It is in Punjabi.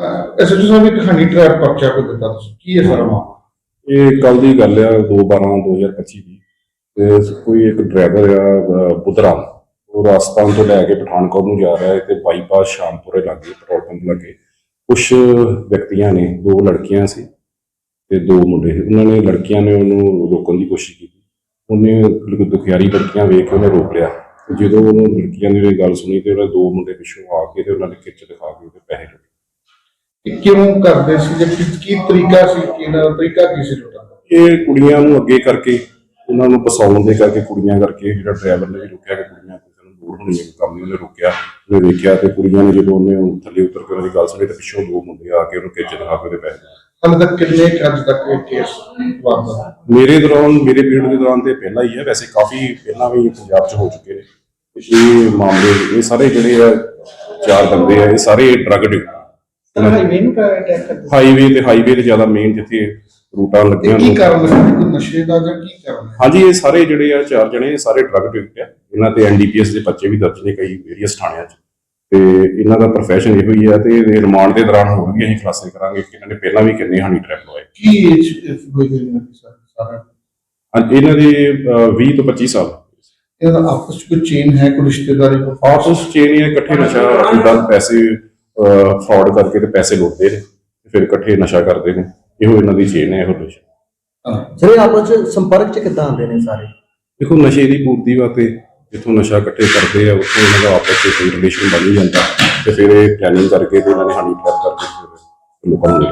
ਐਸਐਚਓ ਸਾਹਿਬ ਇੱਕ ਹਨੀ ਟਰੈਪ ਪਰਚਾ ਕੋ ਦਿੱਤਾ ਤੁਸੀਂ ਕੀ ਹੈ ਸਰ ਮਾਮਲਾ? ਇਹ ਕੱਲ ਦੀ ਗੱਲ ਆ 2/12/2025 ਦੀ ਤੇ ਕੋਈ ਇੱਕ ਡਰਾਈਵਰ ਆ ਅਹ, ਉਹ ਰਾਜਸਥਾਨ ਤੋਂ ਲੈ ਕੇ ਪਠਾਨਕੋਟ ਨੂੰ ਜਾ ਰਿਹਾ ਹੈ ਤੇ ਬਾਈਪਾਸ ਸ਼ਾਮਪੁਰੇ ਲਾਗੇ ਪੈਟਰੋਲ ਪੰਪ ਲਾਗੇ। ਕੁਝ ਵਿਅਕਤੀਆਂ ਨੇ ਦੋ ਲੜਕੀਆਂ ਸੀ ਤੇ ਦੋ ਮੁੰਡੇ ਸੀ। ਉਹਨਾਂ ਨੇ ਲੜਕੀਆਂ ਨੇ ਉਹਨੂੰ ਰੋਕਣ ਦੀ ਕੋਸ਼ਿਸ਼ ਕੀਤੀ। ਉਹਨੇ ਦੁਖਿਆਰੀ ਲੜਕੀਆਂ ਵੇਖ ਕੇ ਉਹਨੇ ਰੋਕ ਲਿਆ। ਜਦੋਂ ਉਹਨੂੰ ਲੜਕੀਆਂ ਦੀ ਗੱਲ ਸੁਣੀ ਤੇ ਉਹਨਾਂ ਦੋ ਮੁੰਡੇ ਪਿੱਛੋਂ ਆ ਕੇ ਤੇ ਉਹਨਾਂ ਨੇ ਖਿੱਚ ਦਿਖਾ ਕੇ ਉਹਦੇ ਪੈਸੇ ਲੁੱਟੇ ਇਹ ਕਿਉਂ ਕਰਦੇ ਸੀ ਜਾਂ ਕੀ ਤਰੀਕਾ ਸੀ ਕਿ ਇਹਨਾਂ ਦਾ ਤਰੀਕਾ ਕੀ ਸੀ ਲੁੱਟਣ ਦਾ ਇਹ ਕੁੜੀਆਂ ਨੂੰ ਅੱਗੇ ਕਰਕੇ ਉਹਨਾਂ ਨੂੰ ਫਸਾਉਣ ਦੇ ਕਰਕੇ ਕੁੜੀਆਂ ਕਰਕੇ ਜਿਹੜਾ ਡਰਾਈਵਰ ਨੇ ਵੀ ਰੁਕਿਆ ਕਿ ਕੁੜੀਆਂ ਕਿਸੇ ਨੂੰ ਲੋੜ ਹੋਣੀ ਹੈ ਕੰਮ ਨਹੀਂ ਉਹਨੇ ਰੁਕਿਆ। ਉਹਨੇ ਵੇਖਿਆ ਤੇ ਕੁੜੀਆਂ ਨੇ ਜਦੋਂ ਉਹਨੇ ਉਹ ਥੱਲੇ ਉਤਰ ਕੇ ਉਹਨਾਂ ਦੀ ਗੱਲ ਸੁਣੀ ਤੇ ਪਿੱਛੋਂ ਦੋ ਮੁੰਡੇ ਆ ਕੇ ਉਹਨੂੰ ਖਿੱਚ ਦਿਖਾ ਕੇ ਉਹਦੇ। ਹਾਲੇ ਤੱਕ ਕਿੰਨੇ ਕੁ ਅੱਜ ਤੱਕ ਇਹ ਕੇਸ ਵਾਪਰਦਾ ਮੇਰੇ ਦੌਰਾਨ ਮੇਰੇ ਪੀਰੀਅਡ ਦੇ ਦੌਰਾਨ ਤੇ ਪਹਿਲਾਂ ਹੀ ਹੈ ਵੈਸੇ ਕਾਫੀ ਪਹਿਲਾਂ ਵੀ ਪੰਜਾਬ 'ਚ ਹੋ ਚੁੱਕੇ ਨੇ। ਇਹ ਮਾਮਲੇ ਇਹ ਸਾਰੇ ਜਿਹੜੇ ਆ ਚਾਰ ਬੰਦੇ ਆ ਇਹ ਸਾਰੇ ਡਰਗ ਡੇ ਹਾਈਵੇ ਨੂੰ ਅਟੈਕ ਕਰਦੇ ਹਾਈਵੇ ਤੇ? ਹਾਈਵੇ ਤੇ ਜ਼ਿਆਦਾ ਮੇਨ ਜਿੱਥੇ ਰੂਟਾਂ ਲੱਗੀਆਂ ਕੀ। ਕਾਰਨ ਸੀ ਕੋਈ ਨਸ਼ੇ ਦਾ ਜਾਂ ਕੀ ਕਾਰਨ ਹੈ? ਹਾਂਜੀ ਇਹ ਸਾਰੇ ਜਿਹੜੇ ਆ ਚਾਰ ਜਣੇ ਇਹ ਸਾਰੇ ਡਰਗ ਐਡਿਕਟ ਆ। ਇਹਨਾਂ ਤੇ ਐਨਡੀਪੀਐਸ ਦੇ ਬੱਚੇ ਵੀ ਦਰਜ ਨੇ ਕਈ ਵੇਰੀਅਸ ਥਾਣਿਆਂ 'ਚ। ਤੇ ਇਹਨਾਂ ਦਾ profession ਇਹੋ ਹੀ ਆ ਤੇ ਇਹਦੇ ਰਿਮਾਂਡ ਦੇ ਦੌਰਾਨ ਹੋਰ ਵੀ ਅਸੀਂ ਖੁਲਾਸੇ ਕਰਾਂਗੇ ਕਿ ਇਹਨਾਂ ਨੇ ਪਹਿਲਾਂ ਵੀ ਕਿੰਨੇ ਹਨੀ ਟ੍ਰੈਪ ਲਵਾਏ। ਕੀ ਏਜ ਹੋਈ ਗਈ ਇਹਨਾਂ ਦੀ ਸਰ ਸਾਰਾ? ਅੱਜ ਇਹਨਾਂ ਦੇ ਅਹ, 20 ਤੋਂ 25 ਸਾਲ। ਇਹਨਾਂ ਦਾ ਆਪਸ ਚ ਕੋਈ ਚੇਨ ਹੈ ਕੋਈ ਰਿਸ਼ਤੇਦਾਰੀ ਕੋਈ ਆਪਸ ਚ ਇਹ ਇਕੱਠੇ ਨਸ਼ਾ ਪੈਸੇ ਫਰਾਡ ਕਰਕੇ ਤੇ ਪੈਸੇ ਲੁੱਟਦੇ ਨੇ ਤੇ ਫਿਰ ਇਕੱਠੇ ਨਸ਼ਾ ਕਰਦੇ ਨੇ। ਇਹੋ ਇਹਨਾਂ ਦੀ ਚੇਨ ਹੈ ਇਹੋ ਨਸ਼ਾ। ਇਹ ਆਪਸ ਚ ਸੰਪਰਕ ਚ ਕਿੱਦਾਂ ਆਉਂਦੇ ਨੇ ਸਾਰੇ? ਦੇਖੋ ਨਸ਼ੇ ਦੀ ਪੂਰਤੀ ਵਾਸਤੇ ਜਿੱਥੋਂ ਨਸ਼ਾ ਇਕੱਠੇ ਕਰਦੇ ਆ ਉੱਥੋਂ ਇਹਨਾਂ ਦਾ ਆਪਸ ਵਿੱਚ ਕੋਈ ਰਿਲੇਸ਼ਨ ਬਣ ਜਾਂਦਾ ਤੇ ਫਿਰ ਇਹ ਪਲੈਨਿੰਗ ਕਰਕੇ ਤੇ ਇਹਨਾਂ ਨੇ ਹਨੀ ਟ੍ਰੈਪ ਕਰਕੇ ਲੋਕਾਂ ਨੂੰ